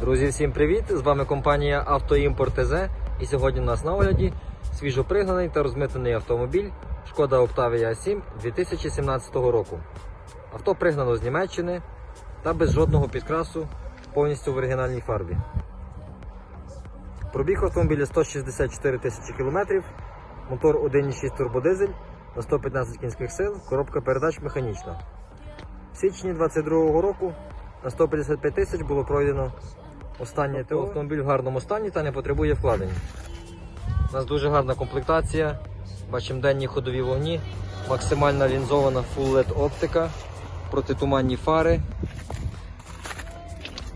Друзі, всім привіт! З вами компанія Автоімпорт ТЗ. І сьогодні у нас на огляді свіжопригнаний та розмитнений автомобіль Шкода Octavia 7 2017 року. Авто пригнано з Німеччини та без жодного підкрасу повністю в оригінальній фарбі. Пробіг автомобіля 164 тисячі кілометрів, мотор 1,6 турбодизель на 115 кінських сил, коробка передач механічна. В січні 2022 року на 155 тисяч було пройдено останнє ТО. Автомобіль в гарному стані та не потребує вкладень. У нас дуже гарна комплектація. Бачимо денні ходові вогні, максимально лінзована Full LED оптика, протитуманні фари.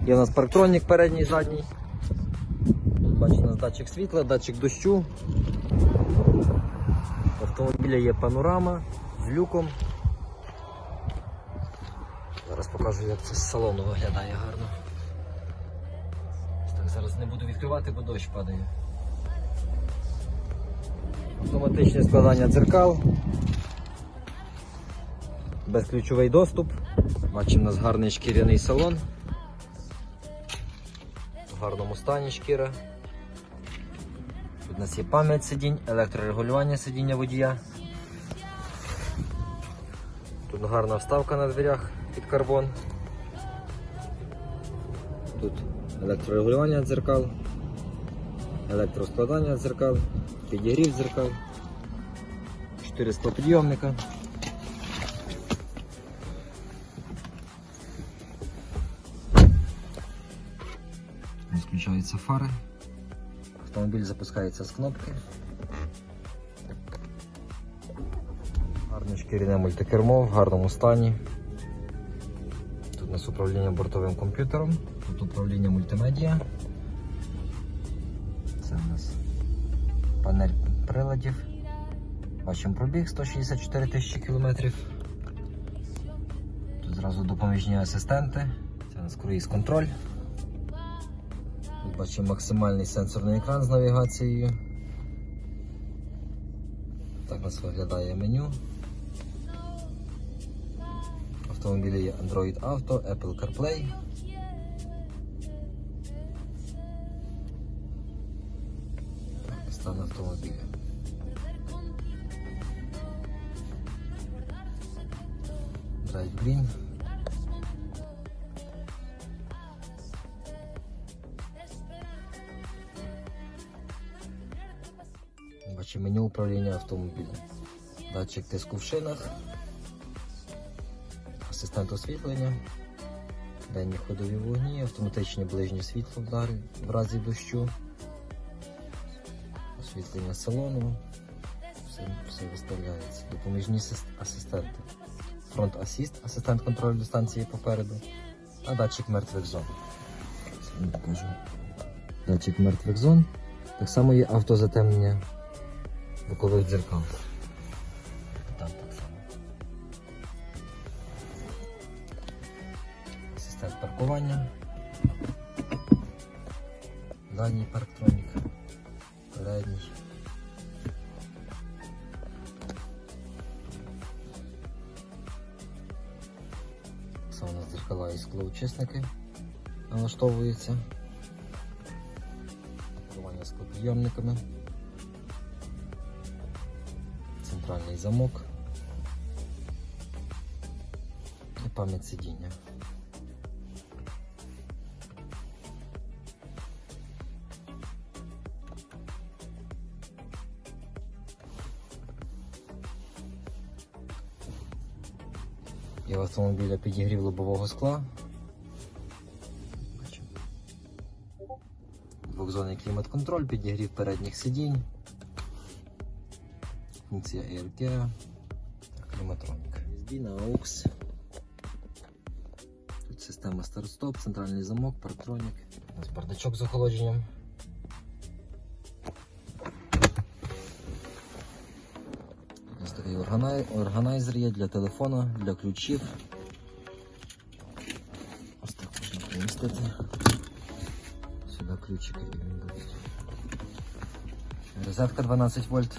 Є у нас парктронік передній і задній. Тут бачите, у нас датчик світла, датчик дощу. У автомобіля є панорама з люком. Зараз покажу, як це з салону виглядає гарно. Зараз не буду відкривати, бо дощ падає. Автоматичне складання дзеркал. Безключовий доступ. Бачимо у нас гарний шкіряний салон. В гарному стані шкіра. Тут у нас є пам'ять сидінь, електрорегулювання сидіння водія. Тут гарна вставка на дверях під карбон. Тут електрорегулювання дзеркал, електроскладання дзеркал, підігрів дзеркал, 4 склопідйомника. Ось Включаються фари. Автомобіль запускається з кнопки. Гарне шкіряне мультикермо в гарному стані. Тут у нас управління бортовим комп'ютером, тут управління мультимедіа. Це у нас панель приладів. Бачимо пробіг 164 тисячі кілометрів. Тут зразу допоміжні асистенти. Це у нас круїз контроль. Тут бачимо максимальний сенсорний екран з навігацією. Так у нас виглядає меню. Автомобілі є Android Auto, Apple CarPlay. Drive Green. Бачимо меню управління автомобілем. Датчик тиску в шинах, асистент освітлення, денні ходові вогні, автоматичне ближнє світло в разі дощу, освітлення салону, все, все виставляється. Допоміжні асистенти. Фронт асіст, асистент контролю дистанції попереду, а датчик мертвих зон. Покажу. Датчик мертвих зон. Так само є автозатемнення бокових дзеркал. Там так само. Асистент паркування. Задній парктронік. Передній. Це у нас дзеркала і склоучисники налаштовуються. Паркування склопідйомниками центральний замок і пам'ять сидіння. І в автомобіля підігрів лобового скла. Двохзонний клімат-контроль, підігрів передніх сидінь функція AirCare та кліматронік. AUX. Тут система старт-стоп, центральний замок, парктронік. Бардачок з охолодженням. Органай... органайзер є для телефона, для ключів. Ось так можна помістити. Сюди ключики будуть. Розетка 12 вольт.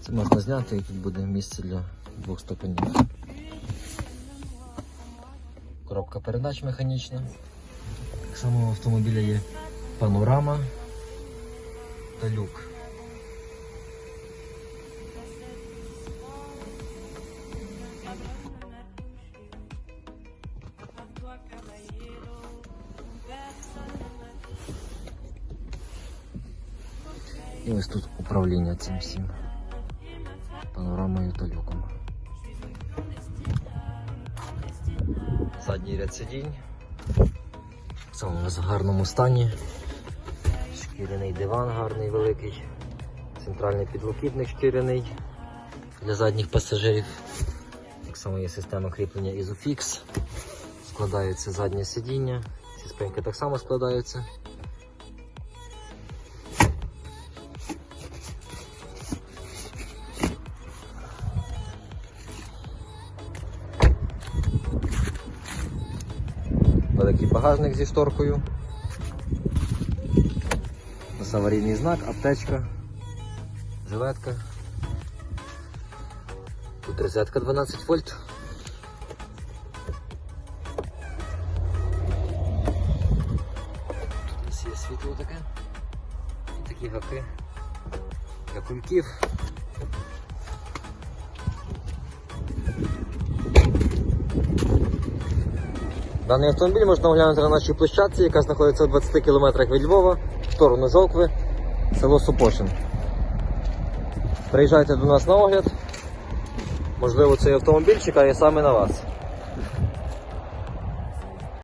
Це можна зняти і тут буде місце для двох ступенів. Коробка передач механічна. Так само у автомобіля є панорама та люк. І ось тут управління цим всім. Панорамою та люком. Задній ряд сидінь. В самому гарному стані. Шкіряний диван гарний великий. Центральний підлокітник шкіряний для задніх пасажирів. Так само є система кріплення Isofix. Складається заднє сидіння. Ці спинки так само складаються. Великий багажник зі шторкою. Аварійний знак, аптечка, жилетка. Тут розетка 12 вольт. Тут у нас є світло таке. І такі гаки для кульків. Даний автомобіль можна оглянути на нашій площадці, яка знаходиться в 20 км від Львова, в сторону Жовкви, село Супошин. Приїжджайте до нас на огляд. Можливо, цей автомобіль чекає саме на вас.